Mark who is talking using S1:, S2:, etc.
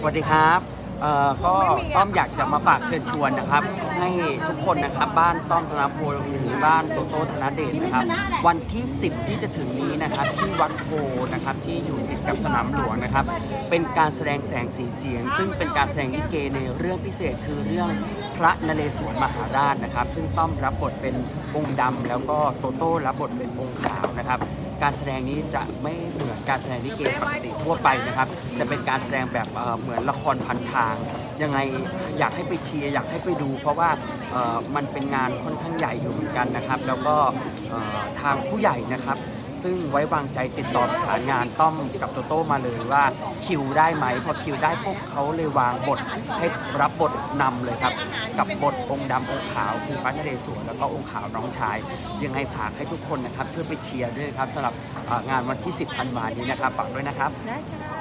S1: สวัสดีครับเอ่อก็ต้อมอยากจะมาฝากเชิญชวนนะครับ ให้ทุกคนนะครับบ้านต้อมธนพลหรือบ้านโตโต้ธนเดชนะครับ วันที่ 10 ที่จะถึงนี้นะครับที่วัดโพนะครับที่อยู่ติด กับสนามหลวงนะครับ เป็นการแสดงแสงสีเสียง ซึ่งเป็นการแสดงลิเกในเรื่องพิเศษคือเรื่องพระนเรศวรมหาราชนะครับ ซึ่งต้อมรับบทเป็นองค์ดำแล้วก็โตโต้รับบทเป็นองค์ขาวนะครับ การแสดงนี้จะไม่เหมือนการแสดงลิเกปกติทั่วไปนะครับ จะเป็นการแสดงแบบเหมือนละครพันทาง ยังไงอยากให้ไปเชียร์อยากให้ไปดู เพราะว่ามันเป็นงานค่อนข้างใหญ่อยู่เหมือนกันนะครับ แล้วก็ทางผู้ใหญ่นะครับ ซึ่งไว้วางใจติดต่อประสานงานต้อมกับโตโต้มาเลยว่าคิวได้ไหมพอคิวได้พวกเขาเลยวางบทให้รับบทนำเลยครับ กับบทองค์ดำองค์ขาวคือพระนเรศวรแล้วก็องค์ขาวน้องชาย ยังไงฝากให้ทุกคนนะครับช่วยไปเชียร์ด้วยครับสำหรับงานวันที่ 10ธันวานี้นะครับฝากด้วยนะครับ
S2: ได้ค่ะ